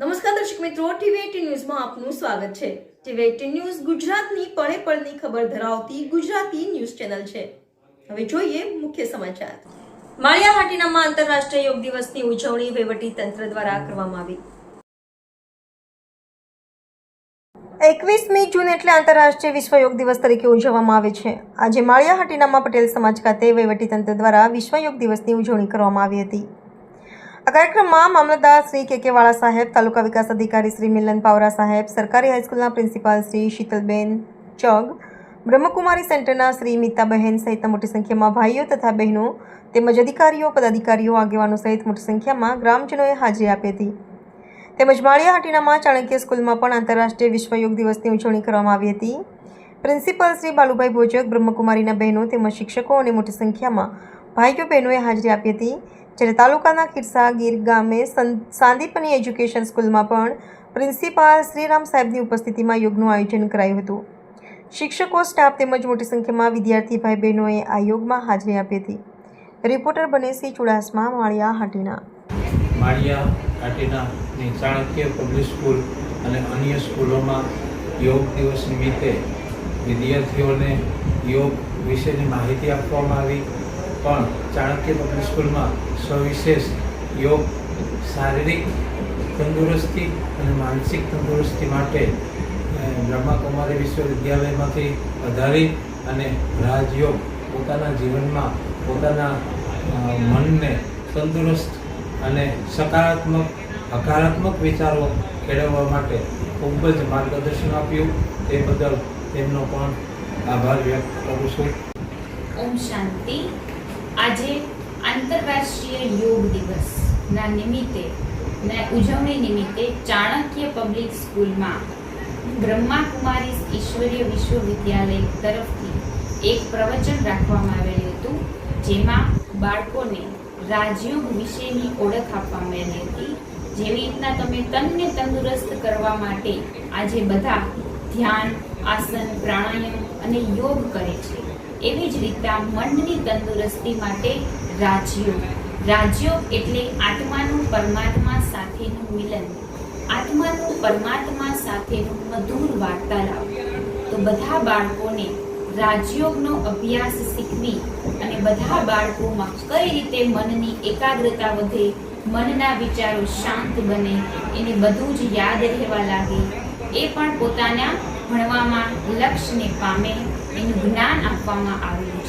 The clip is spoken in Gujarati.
નમસ્કાર દર્શક મિત્રો ટીવી ન્યૂઝમાં આપનું સ્વાગત છે. ટીવી એટીન ન્યૂઝ ગુજરાતની પળે પળની ખબર ધરાવતી ગુજરાતી ન્યૂઝ ચેનલ છે. હવે જોઈએ મુખ્ય સમાચાર. માળિયા હાટીનામાં આંતરરાષ્ટ્રીય યોગ દિવસની ઉજવણી વહીવટી તંત્ર દ્વારા કરવામાં આવી. એકવીસમી જૂન એટલે આંતરરાષ્ટ્રીય વિશ્વ યોગ દિવસ તરીકે ઉજવવામાં આવે છે. આજે માળિયા હાટીનામાં પટેલ સમાજ ખાતે વહીવટી તંત્ર દ્વારા વિશ્વ યોગ દિવસની ઉજવણી કરવામાં આવી હતી. આ કાર્યક્રમમાં મામલતદાર શ્રી કે કે વાળા સાહેબ, તાલુકા વિકાસ અધિકારી શ્રી મિલન પાવરા સાહેબ, સરકારી હાઈસ્કૂલના પ્રિન્સિપાલ શ્રી શીતલબેન ચગ, બ્રહ્મકુમારી સેન્ટરના શ્રી મિતાબહેન સહિતના મોટી સંખ્યામાં ભાઈઓ તથા બહેનો તેમજ અધિકારીઓ, પદાધિકારીઓ, આગેવાનો સહિત મોટી સંખ્યામાં ગ્રામજનોએ હાજરી આપી હતી. તેમજ માળિયા હાટીનામાં ચાણક્ય સ્કૂલમાં પણ આંતરરાષ્ટ્રીય વિશ્વ યોગ દિવસની ઉજવણી કરવામાં આવી હતી. પ્રિન્સિપાલ શ્રી બાલુભાઈ ભોજક, બ્રહ્મકુમારીના બહેનો તેમજ શિક્ષકો અને મોટી સંખ્યામાં ભાઈઓ બહેનોએ હાજરી આપી હતી. જ્યારે તાલુકાના ખીરસા, ગીર ગામે સાંદીપની એજ્યુકેશન સ્કૂલમાં પણ પ્રિન્સિપાલ શ્રીરામ સાહેબની ઉપસ્થિતિમાં યોગનું આયોજન કરાયું હતું. શિક્ષકો, સ્ટાફ તેમજ મોટી સંખ્યામાં વિદ્યાર્થી ભાઈ બહેનોએ આ યોગમાં હાજરી આપી હતી. રિપોર્ટર બનેસી ચુડાસમા, માળિયા, હાટીના. માળિયા કાટીનાની ચાણક્ય પબ્લિક સ્કૂલ અને અન્ય સ્કૂલોમાં યોગ દિવસ નિમિત્તે વિદ્યાર્થીઓને યોગ વિશેની માહિતી આપવામાં આવી. પણ ચાણક્ય પબ્લિક સ્કૂલમાં સવિશેષ યોગ, શારીરિક તંદુરસ્તી અને માનસિક તંદુરસ્તી માટે બ્રહ્માકુમારી વિશ્વવિદ્યાલયમાંથી વધારી અને રાજયોગ પોતાના જીવનમાં પોતાના મનને તંદુરસ્ત અને સકારાત્મક, હકારાત્મક વિચારો કેળવવા માટે ખૂબ જ માર્ગદર્શન આપ્યું. તે બદલ તેમનો પણ આભાર વ્યક્ત કરું છું. ઓમ શાંતિ. આજે આંતરરાષ્ટ્રીય યોગ દિવસના નિમિત્તે, ને ઉજવણી નિમિત્તે ચાણક્ય પબ્લિક સ્કૂલમાં બ્રહ્માકુમારી ઈશ્વરીય વિશ્વવિદ્યાલય તરફથી એક પ્રવચન રાખવામાં આવેલું હતું, જેમાં બાળકોને રાજયોગ વિશેની ઓળખ આપવામાં આવેલી હતી. જેવી રીતના તમે તનને તંદુરસ્ત કરવા માટે આજે બધા ધ્યાન, આસન, પ્રાણાયામ અને યોગ કરે છે. એવી જ રીતના મનની તંદુરસ્તી માટે રાજયોગ રાજયોગ એટલે આત્માનું પરમાત્મા સાથેનું મિલન. આત્માનું પરમાત્મા સાથેનું મધુર વાર્તાલાપ. તો બધા બાળકોને રાજયોગનો અભ્યાસ શીખવી અને બધા બાળકોમાં કઈ રીતે મનની એકાગ્રતા વધે, મનના વિચારો શાંત બને, એને બધું જ યાદ રહેવા લાગે, એ પણ પોતાના ભણવામાં લક્ષ્યને પામે Pinugunan ang pangaarulo.